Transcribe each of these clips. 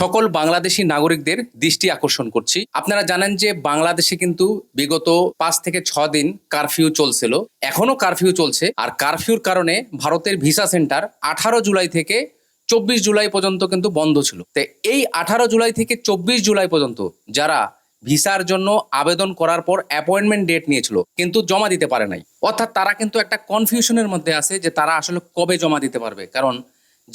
সকল বাংলাদেশি নাগরিকদের দৃষ্টি আকর্ষণ করছি। আপনারা জানেন যে বাংলাদেশে কিন্তু বিগত পাঁচ থেকে ছ দিন কারফিউ চলছিল। এখনও কারফিউ চলছে আর কারফিউর কারণে ভারতের ভিসা সেন্টার আঠারো জুলাই থেকে চব্বিশ জুলাই পর্যন্ত কিন্তু বন্ধ ছিল। তো এই আঠারো জুলাই থেকে চব্বিশ জুলাই পর্যন্ত যারা ভিসার জন্য আবেদন করার পর অ্যাপয়েন্টমেন্ট ডেট নিয়েছিল, কিন্তু জমা দিতে পারে নাই। অর্থাৎ তারা কিন্তু একটা কনফিউশনের মধ্যে আছে যে তারা আসলে কবে জমা দিতে পারবে। কারণ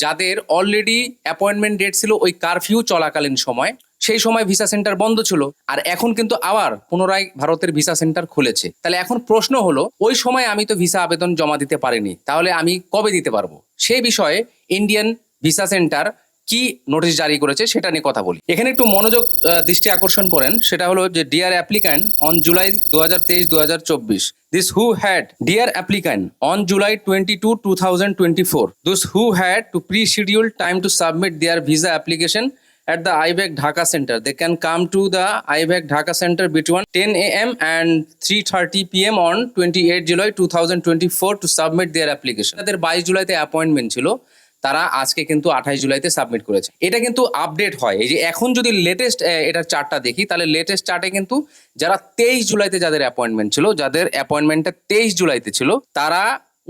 যাদের অলরেডি অ্যাপয়েন্টমেন্ট ডেট ছিল ওই কারফিউ চলাকালীন সময়, সেই সময় ভিসা সেন্টার বন্ধ ছিল আর এখন কিন্তু আবার পুনরায় ভারতের ভিসা সেন্টার খুলেছে। তাহলে এখন প্রশ্ন হলো, ওই সময় আমি তো ভিসা আবেদন জমা দিতে পারিনি, তাহলে আমি কবে দিতে পারব? সেই বিষয়ে ইন্ডিয়ান ভিসা সেন্টার কি নোটিশ জারি করেছে সেটা নিয়ে কথা বলি এখানে একটু মনোযোগ দৃষ্টি আকর্ষণ করেন সেটা হলো যে ডিয়ার অ্যাপ্লিক্যান্ট অন জুলাই দু হাজার তেইশ দু হাজার চব্বিশ this who had dear applicant on July twenty two two thousand twenty four this who had to pre schedule time to submit their visa application at the IVAC Dhaka centre they can at the IBEC Dhaka Center. They can come to the IBEC Dhaka Center between 10 a.m. and 3:30 p.m. on 28 July 2024 to submit their application. তাদের 22 জুলাইতে appointment ছিল তারা আজকে কিন্তু আঠাশ জুলাইতে submit করেছে। এটা কিন্তু আপডেট হয়। এই যে এখন যদি লেটেস্ট এটার চার্টটা দেখি, তাহলে লেটেস্ট চার্টে কিন্তু যারা তেইশ জুলাইতে যাদের অ্যাপয়েন্টমেন্ট ছিল, যাদের অ্যাপয়েন্টমেন্টটা তেইশ জুলাইতে ছিল, তারা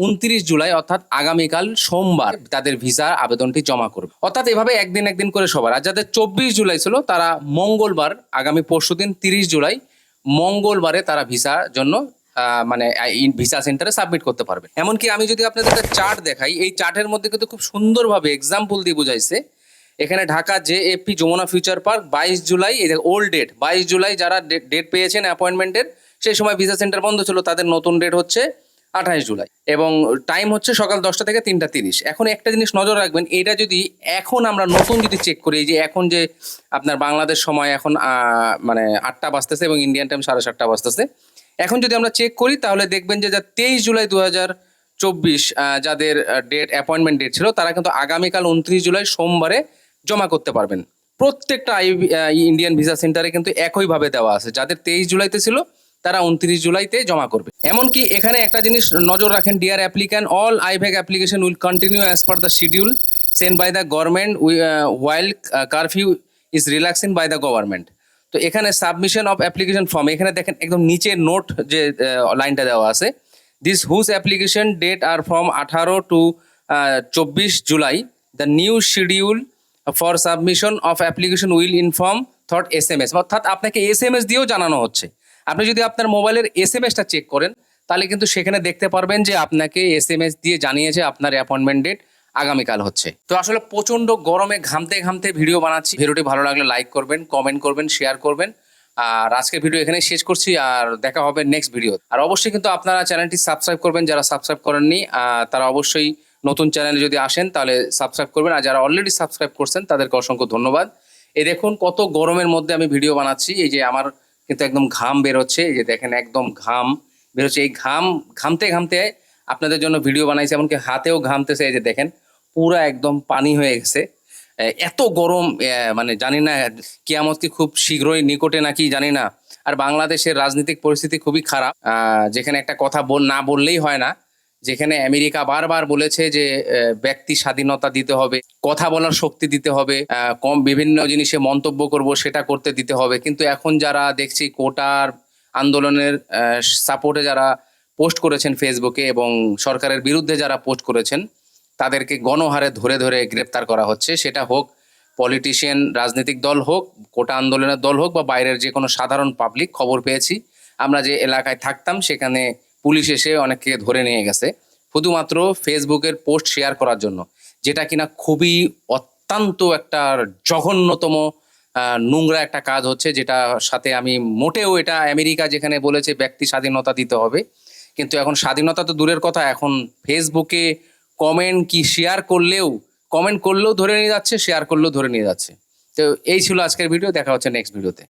উনত্রিশ জুলাই, অর্থাৎ আগামীকাল সোমবার তাদের ভিসার আবেদনটি জমা করবে। অর্থাৎ এভাবে একদিন একদিন করে সবার। আর যাদের চব্বিশ জুলাই ছিল, তারা মঙ্গলবার, আগামী পরশুদিন তিরিশ জুলাই মঙ্গলবারে তারা ভিসার জন্য মানে ভিসা সেন্টারে সাবমিট করতে পারবেন। এমনকি আমি যদি আপনাদের একটা চার্ট দেখাই, এই চার্টের মধ্যে কিন্তু খুব সুন্দরভাবে এক্সাম্পল দিয়ে বুঝাইছে। এখানে Dhaka J AP Jamuna future park বাইশ জুলাই, এই ওল্ড ডেট বাইশ জুলাই যারা ডেট পেয়েছেন অ্যাপয়েন্টমেন্টের সেই সময় ভিসা সেন্টার বন্ধ ছিল, তাদের নতুন ডেট হচ্ছে আঠাশ জুলাই। এবং টাইম হচ্ছে সকাল দশটা থেকে তিনটা তিরিশ। এখন একটা জিনিস নজর রাখবেন, এটা যদি এখন আমরা নতুন যদি চেক করি যে এখন যে আপনার বাংলাদেশ সময় এখন মানে আটটা বাজতেছে এবং ইন্ডিয়ান টাইম সাড়ে সাতটা বাজতেছে এখন যদি আমরা চেক করি, তাহলে দেখবেন যে যা তেইশ জুলাই দু হাজার চব্বিশ যাদের ডেট অ্যাপয়েন্টমেন্ট ডেট ছিল, তারা কিন্তু আগামীকাল উনত্রিশ জুলাই সোমবারে জমা করতে পারবেন। প্রত্যেকটা আই ইন্ডিয়ান ভিসা সেন্টারে কিন্তু একইভাবে দেওয়া আছে। যাদের তেইশ জুলাইতে ছিল, তারা উনত্রিশ জুলাইতে জমা করবে। এমনকি এখানে একটা জিনিস নজর রাখেন dear applicant all IVAC application will continue as per the schedule send by the government while curfew is relaxing by the government তো এখানে সাবমিশন অফ অ্যাপ্লিকেশন ফর্ম এখানে দেখেন একদম নিচে নোট যে লাইনটা দেওয়া আছে। This whose application date are from আঠারো টু চব্বিশ July. The new schedule for submission of application will inform through S M S অর্থাৎ আপনাকে এস এম এস দিয়েও জানানো হচ্ছে। আপনি যদি আপনার মোবাইলের এস এম এসটা চেক করেন, তাহলে কিন্তু সেখানে দেখতে পারবেন যে আপনাকে এস এম এস দিয়ে জানিয়েছে আপনার অ্যাপয়েন্টমেন্ট ডেট আগামীকাল হচ্ছে। তো আসলে প্রচণ্ড গরমে ঘামতে ঘামতে ভিডিও বানাচ্ছি। ভিডিওটি ভালো লাগলে লাইক করবেন কমেন্ট করবেন শেয়ার করবেন। আর আজকের ভিডিও এখানে শেষ করছি আর দেখা হবে নেক্সট ভিডিও আর অবশ্যই কিন্তু আপনারা চ্যানেলটি সাবস্ক্রাইব করবেন যারা সাবস্ক্রাইব করেননি তারা অবশ্যই নতুন চ্যানেলে যদি আসেন তাহলে সাবস্ক্রাইব করবেন। আর যারা অলরেডি সাবস্ক্রাইব করছেন, তাদেরকে অসংখ্য ধন্যবাদ। এই দেখুন কত গরমের মধ্যে আমি ভিডিও বানাচ্ছি। এই যে আমার কিন্তু একদম ঘাম বেরোচ্ছে। এই যে দেখেন একদম ঘাম বেরোচ্ছে। এই ঘাম ঘামতে ঘামতে আপনাদের জন্য ভিডিও বানাইছি, এমনকি হাতেও ঘামতেছে। এই যে দেখেন পুরা একদম পানি হয়ে গেছে। এত গরম মানে জানি না, কিয়ামত কি খুব শীঘ্রই নিকটে নাকি জানি না। আর বাংলাদেশের রাজনৈতিক পরিস্থিতি খুবই খারাপ। যেখানে একটা কথা না বললেই হয় না। যেখানে আমেরিকা বারবার বলেছে যে ব্যক্তি স্বাধীনতা দিতে হবে, কথা বলার শক্তি দিতে হবে কম বিভিন্ন জিনিসে মন্তব্য করব, সেটা করতে দিতে হবে। কিন্তু এখন যারা দেখছি কোটার আন্দোলনের সাপোর্টে যারা পোস্ট করেছেন ফেসবুকে এবং সরকারের বিরুদ্ধে যারা পোস্ট করেছেন তাদেরকে গণহারে ধরে ধরে গ্রেপ্তার করা হচ্ছে। সেটা হোক পলিটিশিয়ান রাজনৈতিক দল হোক, কোটা আন্দোলনের দল হোক বা বাইরের যে কোনো সাধারণ পাবলিক খবর পেয়েছি। আমরা যে এলাকায় থাকতাম সেখানে পুলিশ এসে অনেককে ধরে নিয়ে গেছে। শুধুমাত্র ফেসবুকের পোস্ট শেয়ার করার জন্য, যেটা কিনা খুবই অত্যন্ত একটা জঘন্যতম নোংরা একটা কাজ হচ্ছে, যেটা সাথে আমি মোটেও এটা আমেরিকা যেখানে বলেছে ব্যক্তি স্বাধীনতা দিতে হবে। কিন্তু এখন স্বাধীনতা তো দূরের কথা, এখন ফেসবুকে কমেন্ট কি শেয়ার করলেও কমেন্ট করলেও ধরে নিয়ে যাচ্ছে শেয়ার করলেও ধরে নিয়ে যাচ্ছে। তো এই ছিল আজকের ভিডিও দেখা হচ্ছে নেক্সট ভিডিওতে